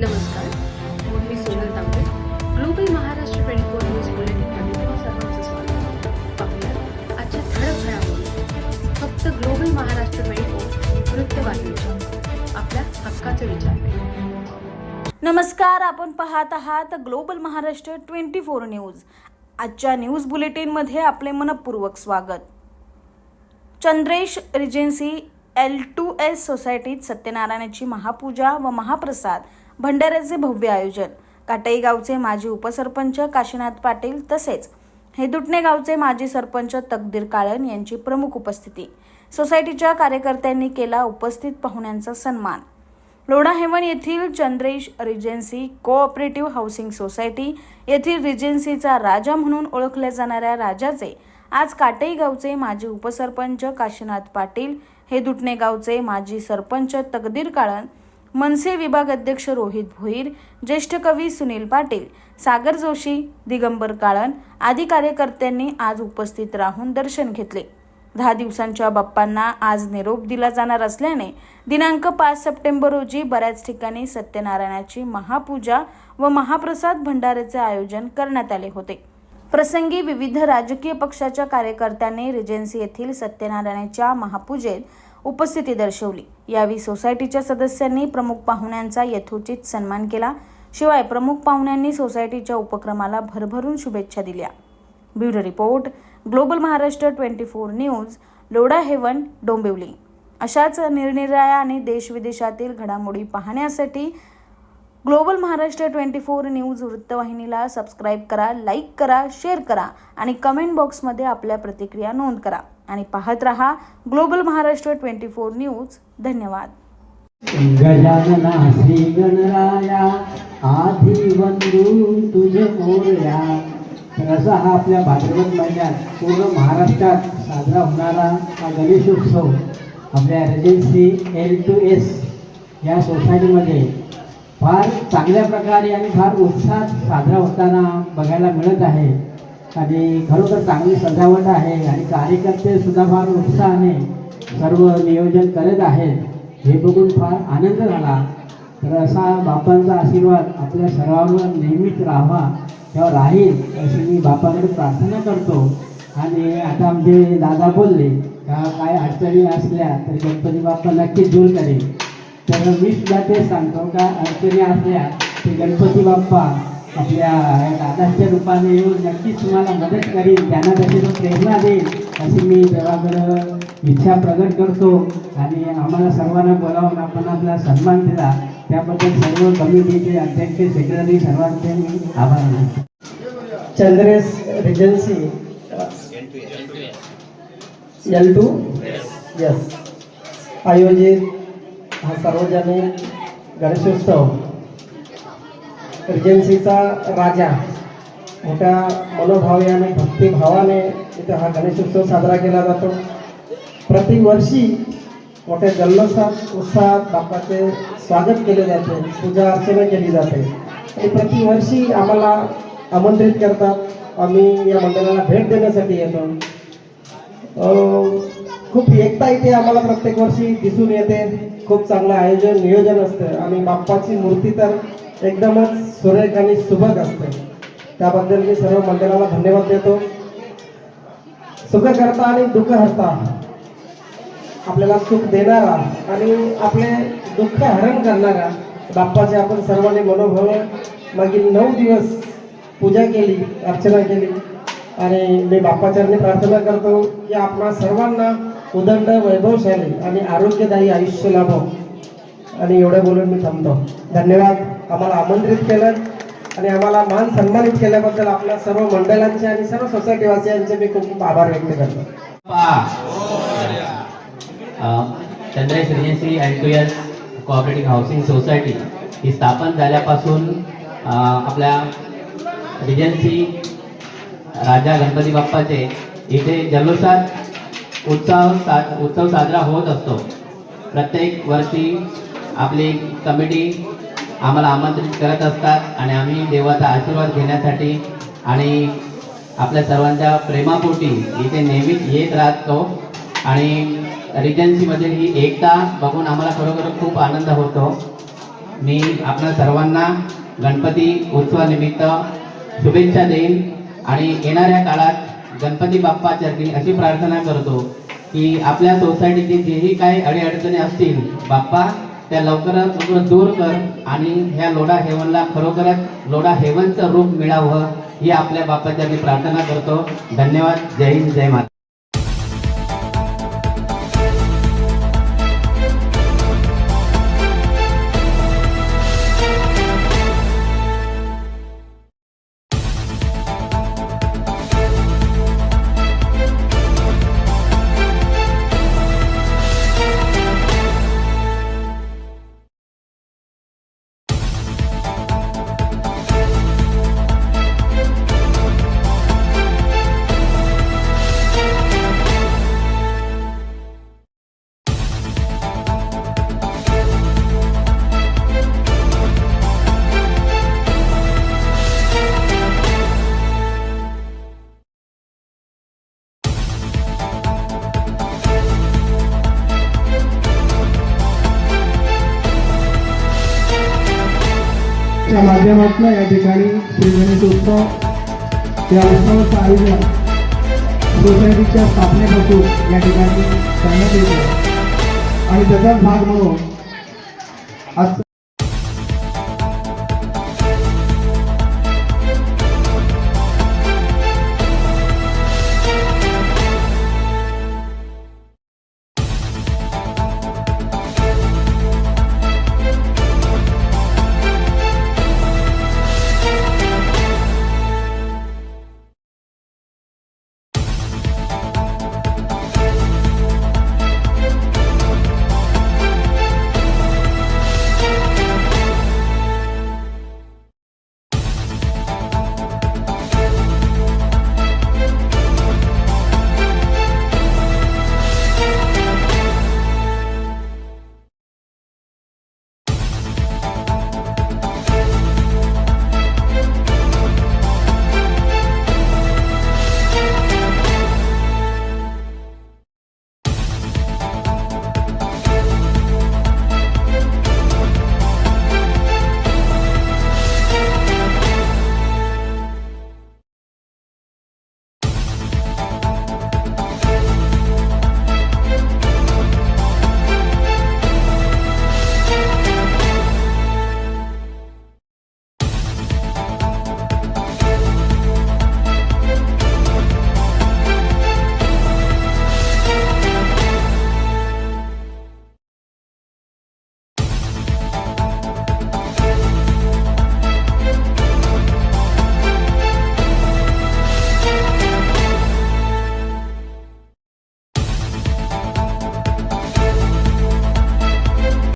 नमस्कार. मी Sonal Tambe. Global Maharashtra twenty four news बुलेटिनमध्ये तुम्हा सर्वांचं स्वागत पाहूया आजच्या ठळक घडामोडी. फक्त ग्लोबल महाराष्ट्र ट्वेंटी फोर वृत्तवाहिनीच्या. आपल्या हक्काचे विचार नमस्कार आपण पाहत आहात global Maharashtra twenty four news. आजच्या न्यूज बुलेटिनमध्ये आपले मनपूर्वक स्वागत. Chandresh regency L two S सोसायटीत सत्यनारायणाची महापूजा व महाप्रसाद भंडाऱ्याचे भव्य आयोजन. काटई गावचे माजी उपसरपंच काशीनाथ पाटील तसेच हेदुटणे गावचे माजी सरपंच तकदीर काळन यांची प्रमुख उपस्थिती. सोसायटीच्या कार्यकर्त्यांनी केला उपस्थित पाहुण्यांचा सन्मान. लोणाहेवन येथील Chandresh regency cooperative housing society येथील रिजेन्सीचा राजा म्हणून ओळखल्या जाणाऱ्या राजाचे आज काटई गावचे माजी उपसरपंच काशीनाथ पाटील हे दुटणे गावचे माजी सरपंच तकदीर काळन मनसे विभाग अध्यक्ष रोहित भोईर ज्येष्ठ कवी सुनील पाटील सागर जोशी दिगंबर काळन आदी कार्यकर्त्यांनी आज उपस्थित राहून दर्शन घेतले. दहा दिवसांच्या बाप्पांना आज निरोप दिला जाणार असल्याने दिनांक पाच सप्टेंबर रोजी बऱ्याच ठिकाणी सत्यनारायणाची महापूजा व महाप्रसाद भंडाऱ्याचे आयोजन करण्यात आले होते. प्रसंगी विविध राजकीय पक्षाच्या कार्यकर्त्यांनी रिजेन्सी येथील सत्यनारायणाच्या महापूजेत उपस्थिती दर्शवली. यावेळी सोसायटीच्या सदस्यांनी प्रमुख पाहुण्यांचा यथोचित सन्मान केला. शिवाय प्रमुख पाहुण्यांनी सोसायटीच्या उपक्रमाला भरभरून शुभेच्छा दिल्या. Bureau report global Maharashtra twenty four news Lodha heaven Dombivli. अशाच निरनिराळ्या आणि देशविदेशातील घडामोडी पाहण्यासाठी global Maharashtra twenty four news वृत्तवाहिनीला सबस्क्राईब करा लाईक करा शेअर करा आणि कमेंट बॉक्समध्ये आपल्या प्रतिक्रिया नोंद करा. आणि पाहत रहा global Maharashtra twenty four news. धन्यवाद. गजानना श्री गणराया आधी बंधू तुझे मोरया. तर असा हा आपल्या भाद्रपद महिन्यात पूर्ण महाराष्ट्रात साजरा होणारा हा गणेशोत्सव आपल्या रेजन्सी एल टू एस या सोसायटीमध्ये फार चांगल्या प्रकारे आणि फार उत्साहात साजरा होताना बघायला मिळत आहे. आणि खरोखर चांगली सजावट आहे आणि कार्यकर्ते सुद्धा फार उत्साहाने सर्व नियोजन करत आहेत. हे बघून फार आनंद झाला. तर असा बापांचा आशीर्वाद आपल्या सर्वांवर नेहमीच राहावा किंवा राहील अशी मी बापाकडे प्रार्थना करतो. आणि आता आमचे दादा बोलले का काय अडचणी असल्या तर गणपती बाप्पा नक्कीच दूर करेल. तर मी सुद्धा तेच सांगतो का अडचणी असल्या ते गणपती बाप्पा आपल्या दादाच्या रूपाने येऊन नक्कीच तुम्हाला मदत करीन त्यांना त्याची तो प्रेरणा देईल अशी मी देवाकडं इच्छा प्रकट करतो. आणि आम्हाला सर्वांना बोलावून आपण आपला सन्मान दिला. त्याबद्दल सर्व कमिटीचे अध्यक्ष सेक्रेटरी सर्वांचे मी आभार मानतो. Chandresh regency. L two S आयोजित हा सार्वजनिक गणेशोत्सव. रिजन्सीचा राजा मोठ्या मनोभावे आणि भक्तिभावाने इथे हा गणेशोत्सव साजरा केला जातो. प्रतिवर्षी मोठ्या जल्लोषात उत्साहात बाप्पाचे स्वागत केले जाते पूजा अर्चना केली जाते. आणि प्रतिवर्षी आम्हाला आमंत्रित करतात. आम्ही या मंदिराला भेट देण्यासाठी येतो. खूप एकता इथे आम्हाला प्रत्येक वर्षी दिसून येते. खूप चांगलं आयोजन नियोजन असतं. आणि बाप्पाची मूर्ती तर एकदमच सुरेख आणि सुबक असते. त्याबद्दल मी सर्व मंडळाला धन्यवाद देतो. सुख करता आणि दुःख हरता आपल्याला सुख देणारा आणि आपले दुःख हरण करणारा बाप्पाचे आपण सर्वांनी मनोभाव मागील नऊ दिवस पूजा केली अर्चना केली. आणि मी बाप्पाचरणी प्रार्थना करतो की आपणा सर्वांना उदंड वैभवशाली आणि आरोग्यदायी आयुष्य लाभो. आणि एवढं बोलून मी थांबतो. धन्यवाद. आम्हाला आमंत्रित केलं आणि आम्हाला मान सन्मानित केल्याबद्दल आपल्या सर्व मंडळांचे आणि सर्व सोसायटीवासियांचे मी खूप खूप आभार व्यक्त करतो. Chandresh regency and S cooperative housing society ही स्थापन झाल्यापासून आपल्या रिजन्सी राजा गणपती बाप्पाचे इथे जल्लोषात उत्सव सा उत्सव साजरा होत असतो. प्रत्येक वर्षी आपली कमिटी आम्हाला आमंत्रित करत असतात आणि आम्ही देवाचा आशीर्वाद घेण्यासाठी आणि आपल्या सर्वांच्या प्रेमापोटी इथे नेहमीच येत राहतो. आणि रिजन्सीमधील ही एकता बघून आम्हाला खरोखर खूप आनंद होतो. मी आपल्या सर्वांना गणपती उत्सवानिमित्त शुभेच्छा देईन. आणि येणाऱ्या काळात गणपती बाप्पा चरणी अशी प्रार्थना करतो की आपल्या सोसायटीची जेही काही अडीअडचणी असतील बाप्पा त्या लवकरात लवकर दूर कर आणि ह्या लोढा हेवनला खरोखरच लोढा हेवनचं रूप मिळावं ही आपल्या बापाची आम्ही प्रार्थना करतो. धन्यवाद. जय हिंद जय माता या माध्यमातून या ठिकाणी श्री गणेश उत्सव या उत्सवाचं आयोजन सोसायटीच्या स्थापनेपासून या ठिकाणी करण्यात येतं आणि त्याचाच भाग म्हणून आज